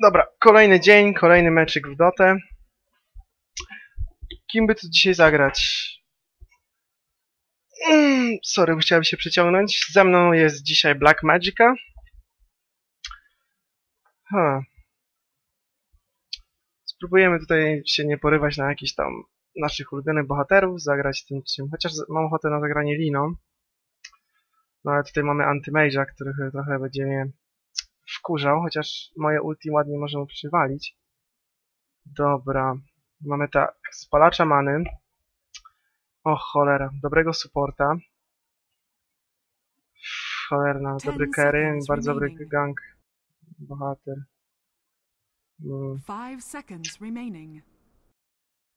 Dobra, kolejny dzień, kolejny meczyk w Dotę. Kim by tu dzisiaj zagrać? Mm, sorry, musiałem się przyciągnąć. Ze mną jest dzisiaj Black Magica. Ha. Spróbujemy tutaj się nie porywać na jakichś tam naszych ulubionych bohaterów, zagrać tym czym. Chociaż mam ochotę na zagranie Liną. No ale tutaj mamy Antymage'a, który trochę będzie mnie wkurzał, chociaż moje ulti ładnie możemy przywalić. Dobra, mamy tak, spalacza many. O cholera, dobrego supporta. Cholerna, dobry carry, bardzo dobry gang. Bohater. Mm,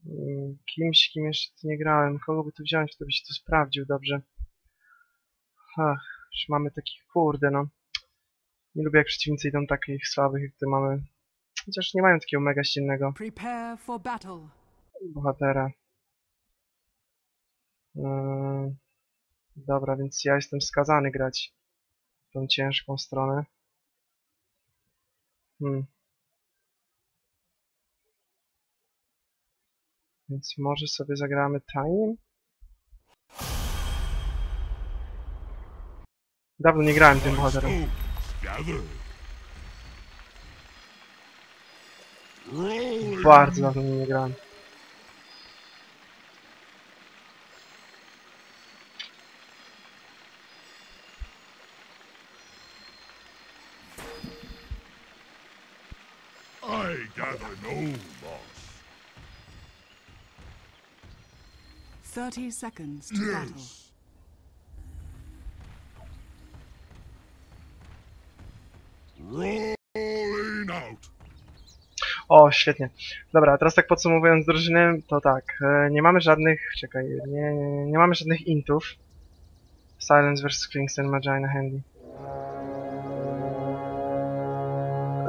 mm, kimś, kim jeszcze tu nie grałem. Kogo by tu wziąć, kto by się tu sprawdził dobrze. Ach, już mamy takich, kurde no. Nie lubię jak przeciwnicy idą takich słabych, jak tu mamy. Chociaż nie mają takiego mega silnego bohatera. Yy, dobra, więc ja jestem skazany grać w tą ciężką stronę. Hmm. Więc może sobie zagramy tajnym? Dawno nie grałem tym bohaterem. Gather. Rolling. Bardzo dawno nie grałem. I gather no loss. 30 seconds to battle. Yes. Rolling O, świetnie. Dobra, teraz tak podsumowując drużyny, to tak, e, nie mamy żadnych, czekaj, nie, nie, mamy żadnych intów. Silence vs Kingston, Magina Handy.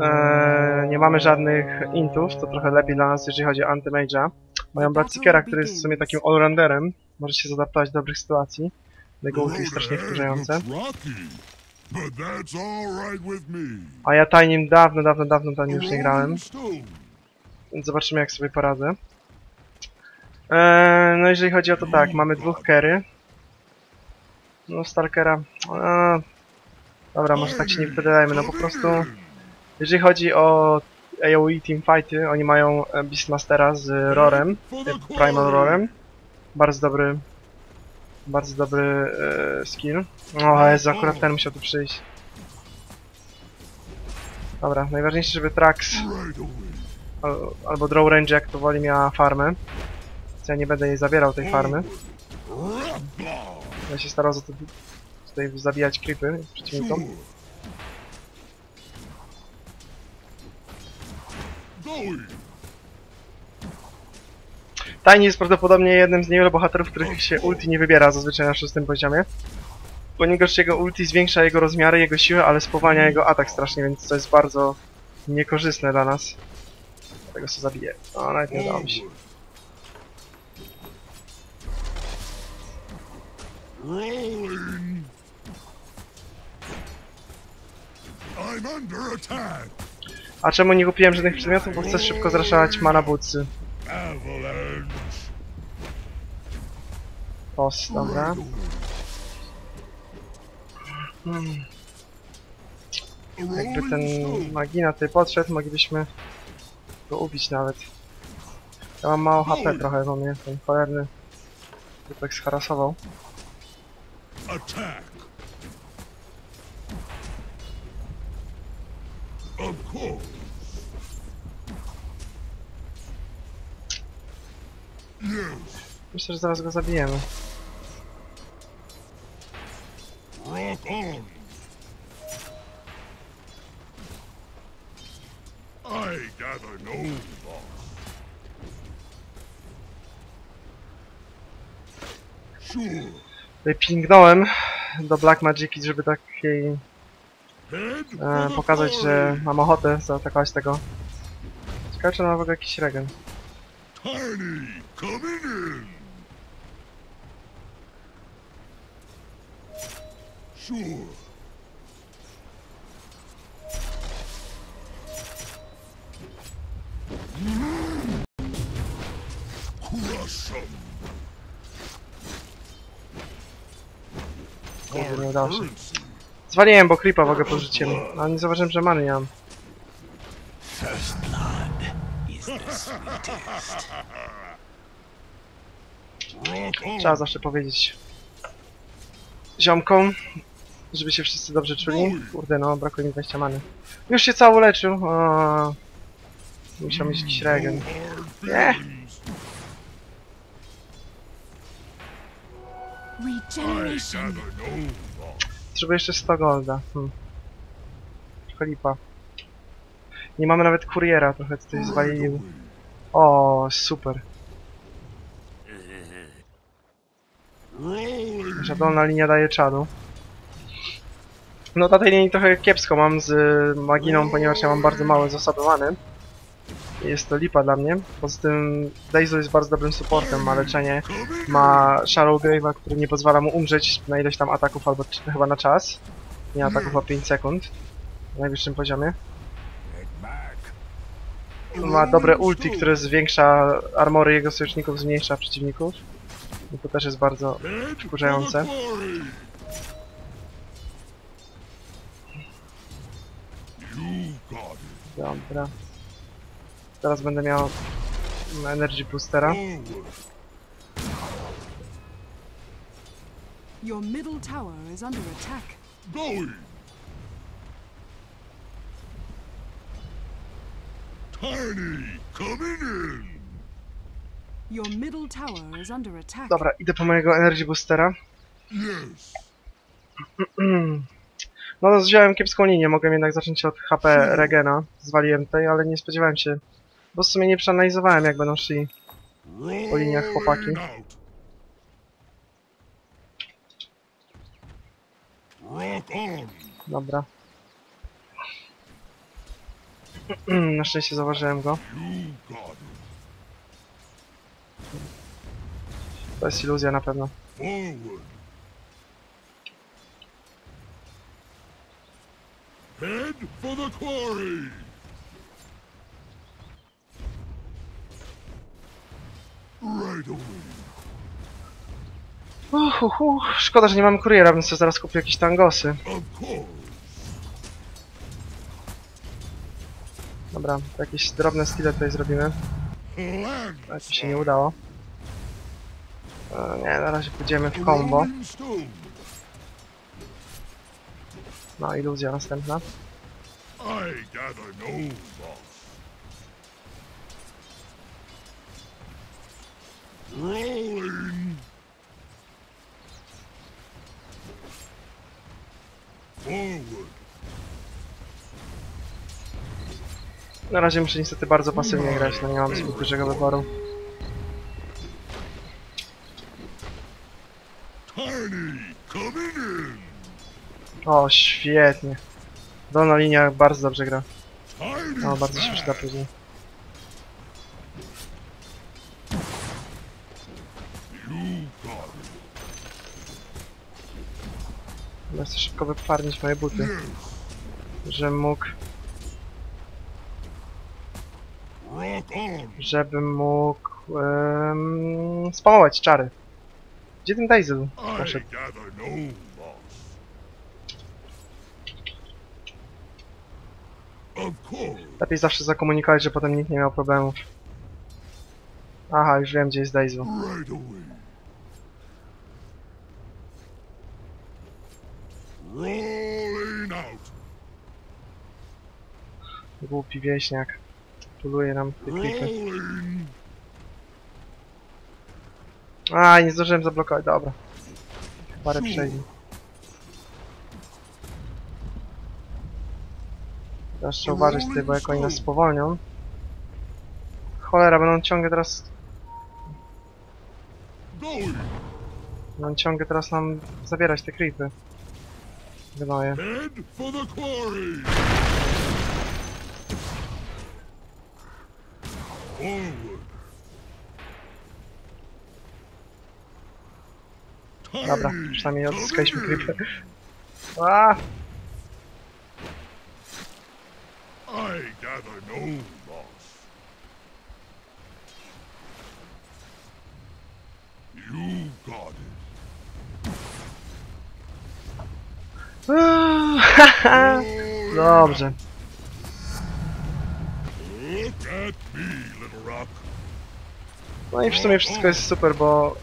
E, nie mamy żadnych intów, to trochę lepiej dla nas, jeżeli chodzi o Anti-Mage'a. Mają Bloodseekera, który jest w sumie takim allrounderem, może się zaadaptować do dobrych sytuacji. Jego ulti strasznie wkurzające. A ja tajnim dawno, dawno, dawno tam już nie grałem. Więc zobaczymy jak sobie poradzę. Eee, no jeżeli chodzi o to tak, mamy dwóch kery. No Stalkera... Eee, dobra, może tak się nie wypowiadajmy, no po prostu... Jeżeli chodzi o AoE Teamfighty, oni mają e, Beastmastera z Rorem, Primal Rorem. Bardzo dobry... Bardzo dobry e, skill. O, jest akurat ten musiał tu przyjść. Dobra, najważniejsze, żeby Trax al- albo Draw Range, jak to woli, miała farmę. Więc ja nie będę jej zabierał tej farmy. Ja się starał za to tutaj zabijać creepy przeciwnikom. Going. Tiny jest prawdopodobnie jednym z niewielu bohaterów, których się ulti nie wybiera zazwyczaj na szóstym poziomie. Ponieważ jego ulti zwiększa jego rozmiary, jego siłę, ale spowalnia jego atak strasznie, więc to jest bardzo niekorzystne dla nas. Dlatego sobie zabiję. O, nawet nie udało mi się. A czemu nie kupiłem żadnych przedmiotów? Bo chcę szybko zraszować mana bootsy. Post, dobra. Hmm. Jakby ten magina tutaj podszedł, moglibyśmy go ubić nawet. Ja mam mało HP trochę, bo mnie ten cholerny typek scharasował. Attack. Of course. Yes. Myślę, że zaraz go zabijemy. No pingnąłem do Black Magiki, żeby takiej Head e, pokazać, że mam ochotę zaatakować tego. Ciekawe, czy on ma w ogóle jakiś regen. Tiny coming in. Sure. Crush him. Kurde, nie. Zwaliłem, bo creepa w ogóle pożyczyłem, ale no, nie zauważyłem, że many mam. Trzeba zawsze powiedzieć ziomkom, żeby się wszyscy dobrze czuli. Kurde no, brakuje mi 20 many. Już się cały uleczył. O, musiał mieć jakiś regen. Nie. Trzeba jeszcze 100 golda. Hmm. Trochę lipa. Nie mamy nawet kuriera, trochę tutaj zwalili. O, super. Rolling. Nasza dolna linia daje czadu. No na tej linii trochę kiepsko mam z y, maginą, ponieważ ja mam bardzo małe zasoby many. Jest to lipa dla mnie. Poza tym Daizo jest bardzo dobrym supportem, ma leczenie, ma Shadow Grave'a, który nie pozwala mu umrzeć na ileś tam ataków albo chyba na czas. Nie ataków o 5 sekund. Na najwyższym poziomie. Ma dobre ulti, które zwiększa armory jego sojuszników, zmniejsza przeciwników. I to też jest bardzo wkurzające. Dobra. Teraz będę miał Energy Boostera. Your middle tower is under attack. Going. Tiny coming in. Your middle tower is under attack. Dobra, idę po mojego Energy Boostera. Yes. No, wziąłem kiepską linię, mogłem jednak zacząć od HP Regena. Zwaliłem tutaj, ale nie spodziewałem się. Bo w sumie nie przeanalizowałem, jak będą szli. Po liniach chłopaki. Dobra. Na szczęście zauważyłem go. To jest iluzja na pewno. For the quarry. Right away. Uhuhu. Szkoda, że nie mamy kuriera, więc sobie zaraz kupię jakieś tangosy. Dobra, jakieś drobne skille tutaj zrobimy. Ale to się nie udało. E, nie, na razie pójdziemy w combo. No, iluzja następna. I gather no loss. Rolling. Forward. Na razie muszę niestety bardzo pasywnie grać, no nie mam zbyt dużego wyboru. O, świetnie. Dolna linia bardzo dobrze gra. No, bardzo się przyda później. No, chcę szybko wyparnić moje buty, żebym mógł, żebym mógł um, czary. Gdzie ten Daisel poszedł? gather no loss. Of course. Lepiej zawsze zakomunikować, że potem nikt nie miał problemów. Aha, już wiem gdzie jest out. Głupi wieśniak. Tuluje nam te. Rolling. A, nie zdążyłem zablokować, dobra. Parę przejdzie. Teraz trzeba uważać tutaj, bo jak oni nas spowolnią. Cholera, będą ciągle teraz... Będą ciągle teraz nam zabierać te creepy. Gnoje. Dobra, przynajmniej odzyskaliśmy creepy. A, I gather no loss. You got it. Dobrze. Look at me, Little Rock. No i w sumie wszystko jest super, bo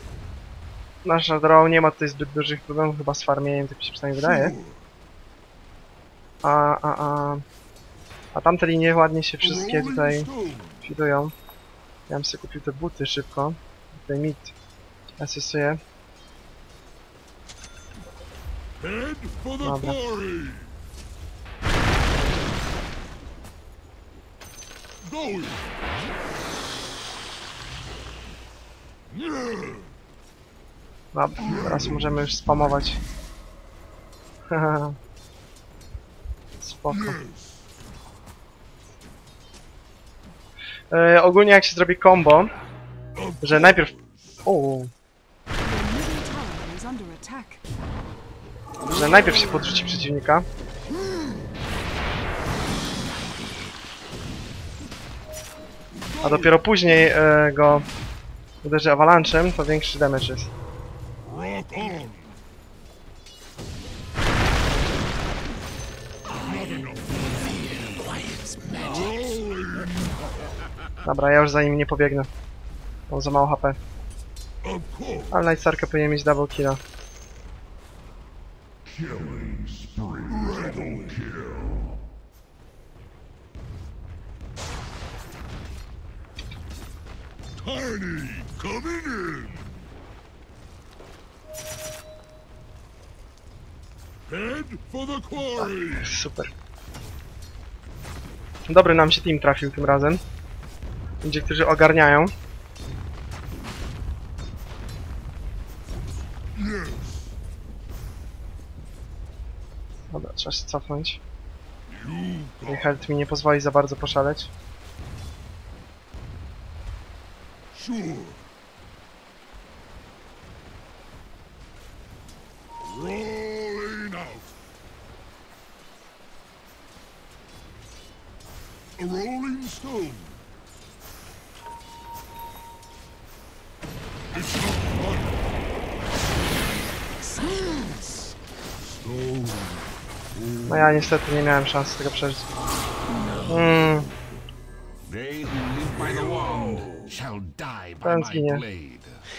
nasza draw nie ma tutaj zbyt dużych problemów chyba z farmieniem, tak mi się przynajmniej wydaje. A, a, a... A tamte linie ładnie się wszystkie tutaj fidują. Ja bym sobie kupił te buty szybko. Tutaj mit asystuje. Dobra. Dobra, teraz możemy już spamować. Spoko. E, ogólnie jak się zrobi combo, że najpierw... O, że najpierw się podrzuci przeciwnika. A dopiero później e, go uderzy awalanchem, to większy damage jest. Dobra, ja już za nim nie pobiegnę. Mam za mało HP. Ale Nightstarka powinien mieć double killa. Tiny coming in. Head for the quarry. Super. Dobry nam się team trafił tym razem. Ludzie, którzy ogarniają. Dobra, trzeba się cofnąć. Ten health mi nie pozwoli za bardzo poszaleć. Niestety nie miałem szansy tego przeżyć. Mm, Ten zginie.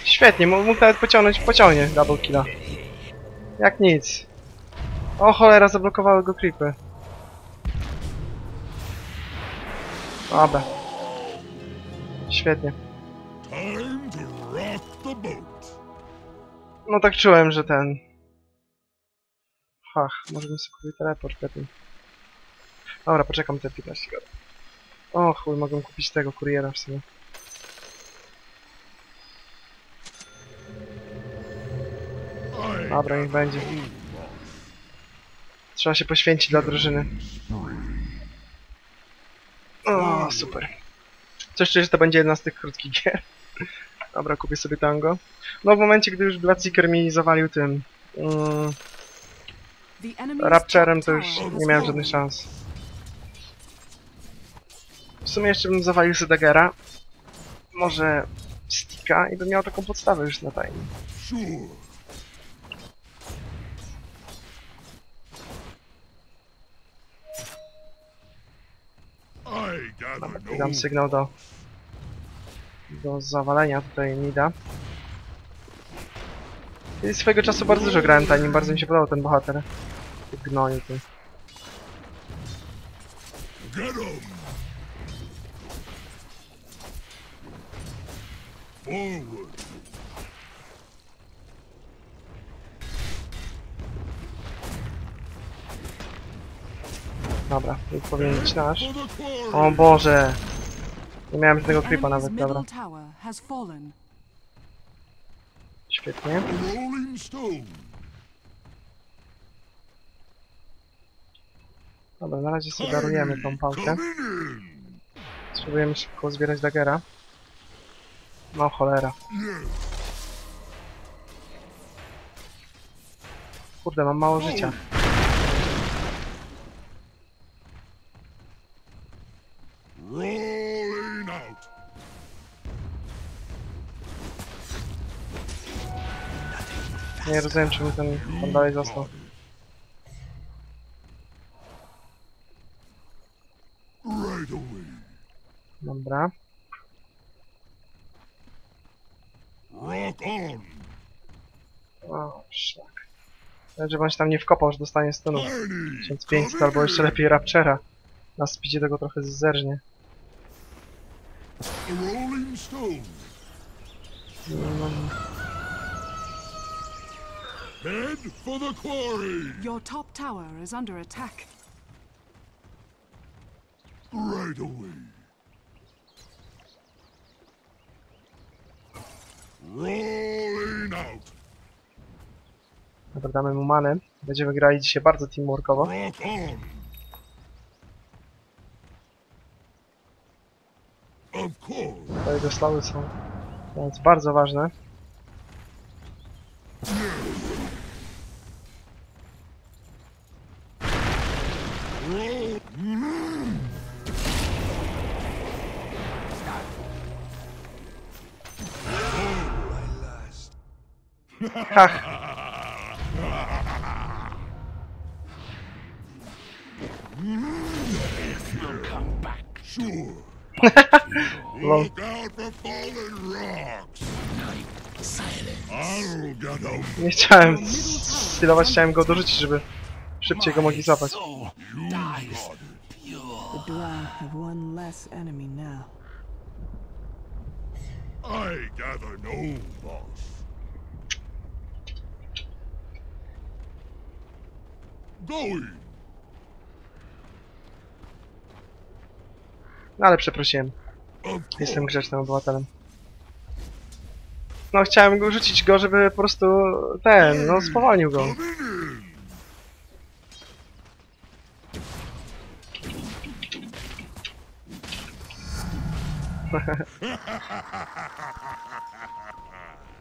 świetnie, mógł mógł nawet pociągnąć, pociągnie double killa. Jak nic. O cholera, zablokowały go creepy. Dobra. Świetnie. No tak czułem, że ten... Hach, może bym sobie kupił teleport lepiej. Dobra, poczekam te 15 godzin. O chuj, mogę kupić tego kuriera w sumie. Dobra, niech będzie. Trzeba się poświęcić dla drużyny. O, super. Coś czuję, że to będzie jedna z tych krótkich gier. Dobra, kupię sobie tango. No w momencie, gdy już Bloodseeker mi zawalił tym... Mm, Top to już nie miałem żadnych szans. W sumie jeszcze bym zawalił sobie Daggera. Może Sticka i bym miał taką podstawę już na tajnie. sure. I gather I dam sygnał do do zawalenia tutaj Nida. I swojego czasu bardzo dużo grałem tanim, bardzo mi się podobał ten bohater. Gnoju! Forward! Dobra, to powinien być nasz. O Boże! Nie miałem The creepa nawet, dobra. Świetnie. A rolling stone! Dobra, na razie sobie darujemy tą pałkę. Spróbujemy szybko zbierać Daggera. No cholera. Kurde, mam mało życia. Nie rozumiem, czemu ten tam dalej został. Right away. Dobra. Rock on. O, szlak. Nawet, Żeby on się tam nie wkopał, że dostanie. Tiny. 1500 albo jeszcze lepiej Rapchera. Na speedzie tego trochę zerżnie. Head for the quarry. Your top tower is under attack. Right away. Rolling out. Dobra, damy mu manę. Będziemy grali dzisiaj bardzo teamworkowo. Te jego slowy są więc bardzo ważne. Get out. Nie chciałem stylować, chciałem go dorzucić, żeby szybciej go mogli pure. The Dwa have one less enemy now. I gather no, boss. Going. No ale przeprosiłem. Jestem grzecznym obywatelem. No chciałem go rzucić go, żeby po prostu ten, no spowolnił go.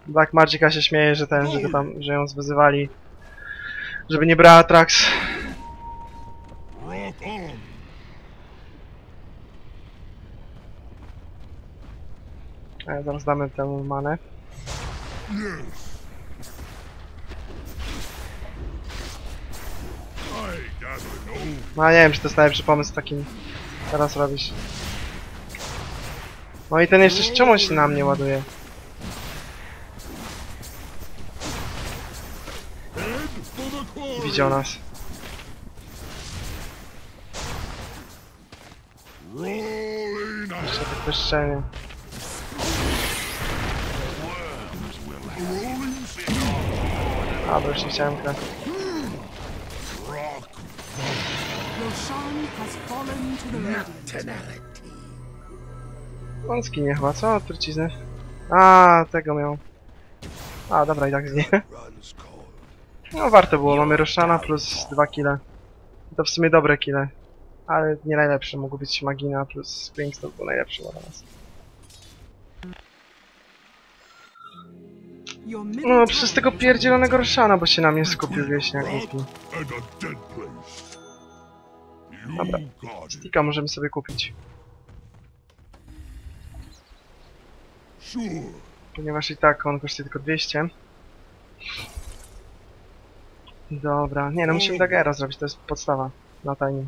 Black Magica się śmieje, że ten, że go tam, że ją wyzywali. Żeby nie brała Trax. Rock on. A zaraz damy temu manę. No. Nie wiem, czy to jest najlepszy pomysł takim teraz robić. No i ten jeszcze czemu się na mnie ładuje? Widział nas. Jeszcze tak. A, bo już nie chciałem grać. On skinie chyba, co? Trucizny? A, tego miał. A, dobra, i tak zginie. No warto było, mamy Roshana plus 2 kile. To w sumie dobre kile. Ale nie najlepsze, mogło być Magina plus Springstone był najlepszy dla nas. No, przez tego pierdzielonego Roshana, bo się na mnie skupił wieśniak. Dobra. Stika możemy sobie kupić. Ponieważ i tak on kosztuje tylko 200. Dobra, nie no musimy Dagera zrobić, to jest podstawa na tajnie.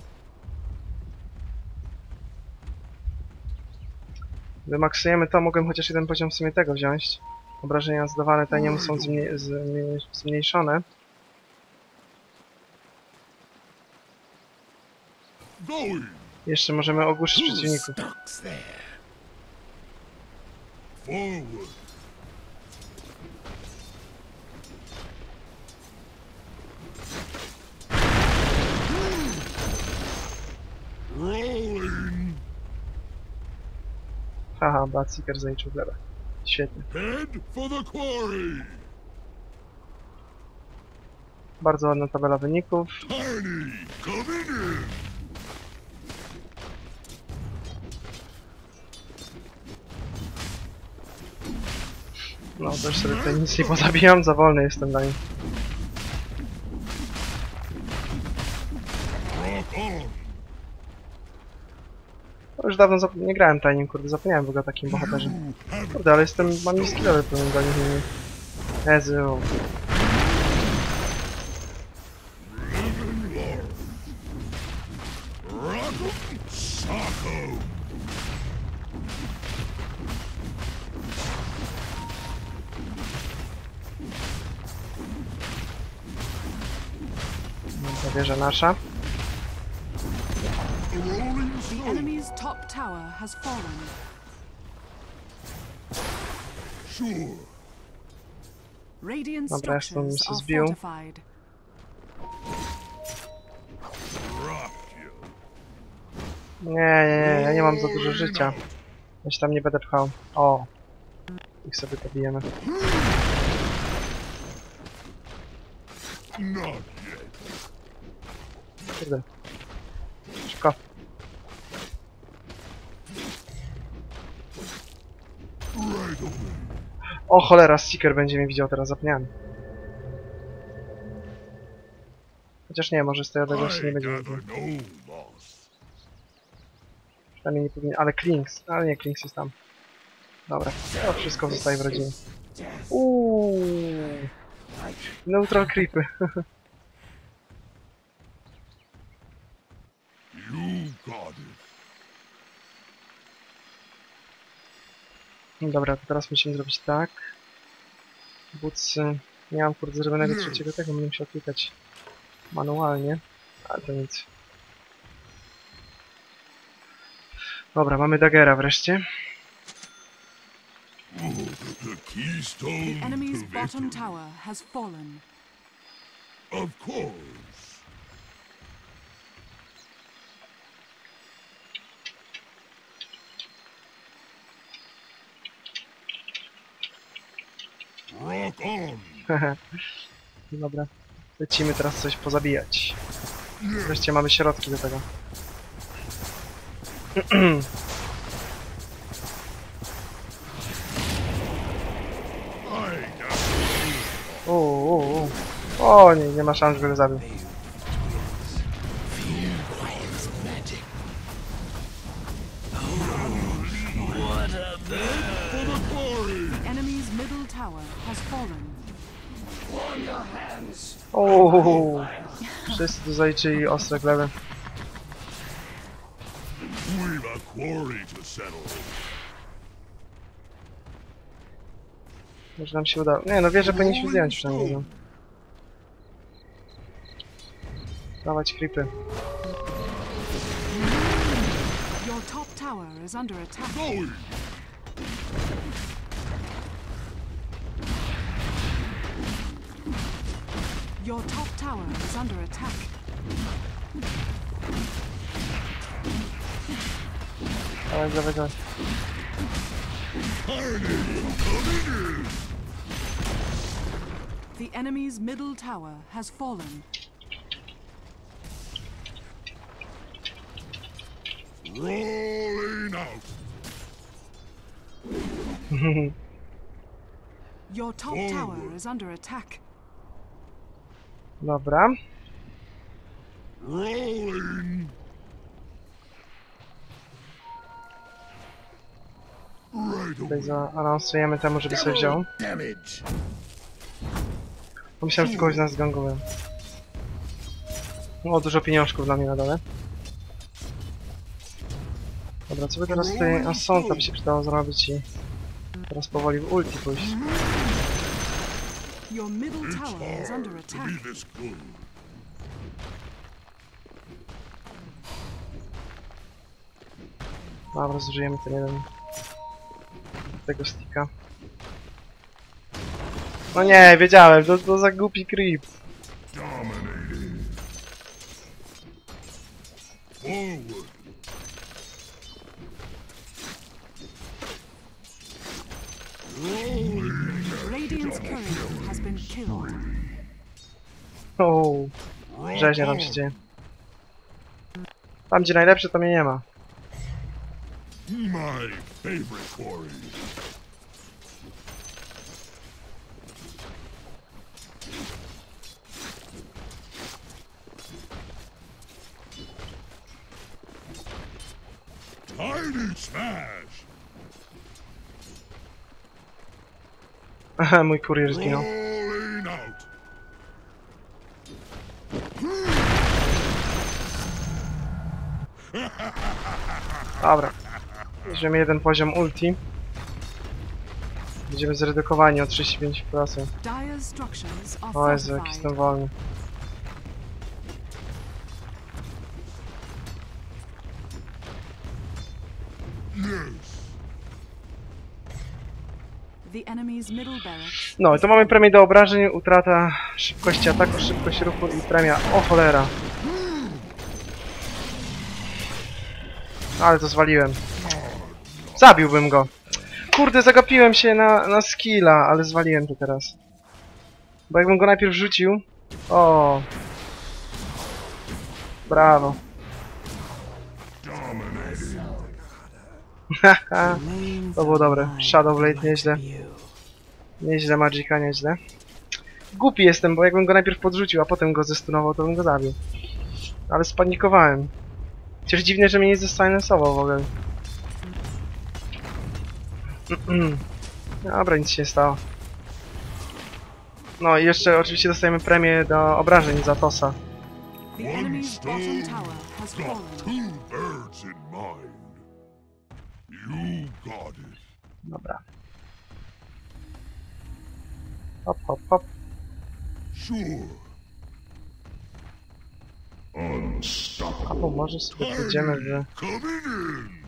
Wymaksujemy to, mogłem chociaż jeden poziom w sumie tego wziąć. Obrażenia zdawane tajniemu są zmniej zmniej zmniejszone. Jeszcze możemy ogłuszyć przeciwników. Stocks there. Forward. Rolling. Haha, Bloodseeker zaliczył glebę. Świetnie. Bardzo ładna tabela wyników. No już sobie tutaj nic nie pozabijam, za wolny jestem na nim. Rock on. No już dawno nie grałem tajnym, kurde, zapomniałem w ogóle o takim bohaterze. Kurde, ale jestem, mam niski level powiem do nich innych. Ezu. Ta wieża nasza. A rolling The stone! enemy's top tower has fallen. Sure. Radiant Dobra, structures are fortified. Nie, nie, nie, ja nie mam za dużo życia. Ja się tam nie będę pchał. O! Ich sobie pobijemy. Kurde. Szybko. Right away. O cholera, Seeker będzie mnie widział teraz zapniany. Chociaż nie, może z tej odległości nie będzie widział. no. Przynajmniej nie powinien, ale Klinks, ale nie, Klinks jest tam. Dobra, to wszystko zostaje w rodzinie. Uuu. Neutral creepy. You got it. Dobra, to teraz musimy zrobić tak. Bootsy. Nie mam kurde zrobionego trzeciego tego, będę musiał klikać manualnie. Ale to nic. Dobra, mamy Daggera wreszcie. The enemy's to bottom tower has fallen. Of course. On. Dobra. Lecimy teraz coś pozabijać. Wreszcie mamy środki do tego. Got Uuu, uuu. O nie, nie ma szans, żeby go zabił. Tu zaliczyli ostre gleby. Może nam się uda. Nie no, wieżę powinniśmy zdjąć przynajmniej. No. Dawać creepy. Your top tower is. Your top tower is under attack. Dawaj, dawaj, dawaj. Carnage coming. The enemy's middle tower has fallen. Rolling out. Your top tower is under attack. Dobra. Rolling. Tutaj away. zaanonsujemy temu, żeby sobie wziął. Pomyślałem, że kogoś z nas zgangują. O, dużo pieniążków dla mnie na dole. Dobra, co by teraz tutaj... A sąd by się przydało zrobić i... Teraz powoli w ulti pójść. Your middle tower is under attack. Dobra, zużyjemy ten jeden... Tego sticka. No nie, wiedziałem, to, to za głupi creep. O, rzeźnia tam się dzieje. Tam gdzie najlepsze to mnie nie ma. My favorite quarry. Tiny smash. Aha, mój kurier zginął. Dobra. Weźmiemy jeden poziom ulti. Będziemy zredukowani o 35%. Dire structures are O Jezu, jaki jestem wolny. No i to mamy premię do obrażeń, utrata szybkości ataku, szybkość ruchu i premia. O cholera. Ale to zwaliłem. Zabiłbym go. Kurde, zagapiłem się na, na skilla, ale zwaliłem to teraz. Bo jakbym go najpierw rzucił... O. Brawo. Haha, to było dobre. Shadowblade nieźle. Nieźle Magika, nieźle. Głupi jestem, bo jakbym go najpierw podrzucił, a potem go zestunował, to bym go zabił. Ale spanikowałem. Chociaż dziwne, że mnie nie zesilensował w ogóle. Dobra, nic się nie stało. No i jeszcze oczywiście dostajemy premię do obrażeń za Tosa. One enemy's bottom stone tower has got fallen. two birds in mind. You got it. Dobra. Hop, hop, hop. Sure. Albo może sobie pójdziemy w... Coming in.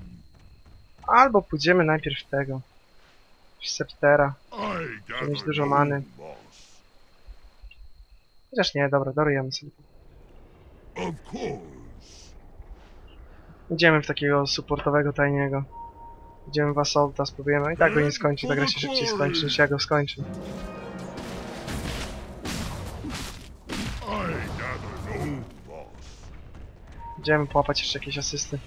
Albo pójdziemy najpierw w tego. W Septera. Mieć dużo many. Chociaż nie, dobra, darujemy sobie. Idziemy w takiego supportowego tajniego. Idziemy w Assaulta, spróbujemy. I tak go nie skończy, ta gra się szybciej skończy niż ja go skończę. Idziemy połapać jeszcze jakieś asysty.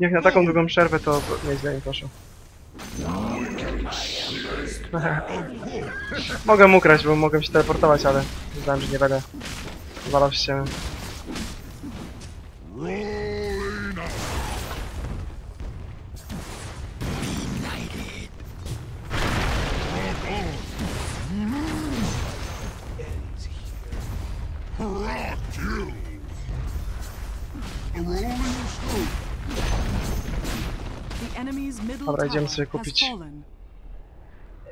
Niech na taką długą przerwę to nieźle nie poszło. mogę ukraść, bo mogę się teleportować, ale znam, że nie będę walał z Dobra, idziemy sobie kupić.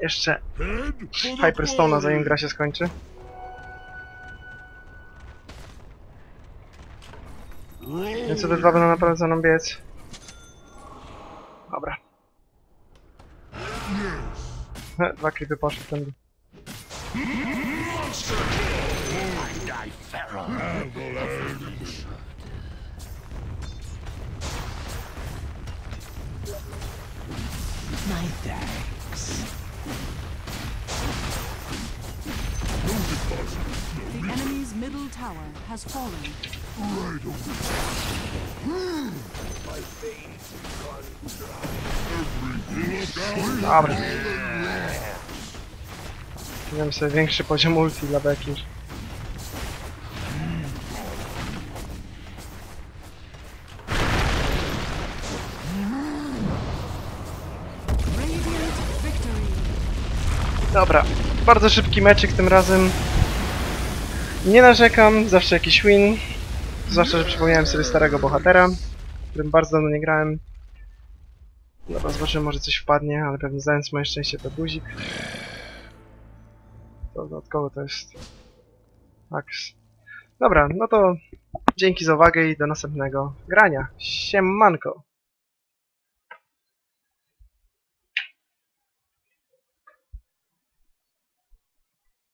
Jeszcze Hyperstone'a zanim gra się skończy. Więc te dwa będą naprawdę za mną biec. Dobra. Dwa klipy poszły tędy. Feral. My thanks. The enemy's middle tower has fallen. Right over. Dobra. Wziąłem sobie większy poziom ulti dla Becky Dobra, bardzo szybki meczyk tym razem. Nie narzekam, zawsze jakiś win. Zwłaszcza, że przypomniałem sobie starego bohatera, którym bardzo dawno nie grałem. Dobra, zobaczymy, może coś wpadnie, ale pewnie znając moje szczęście to guzik. To dodatkowo to jest... Max. Dobra, no to dzięki za uwagę i do następnego grania. Siemanko!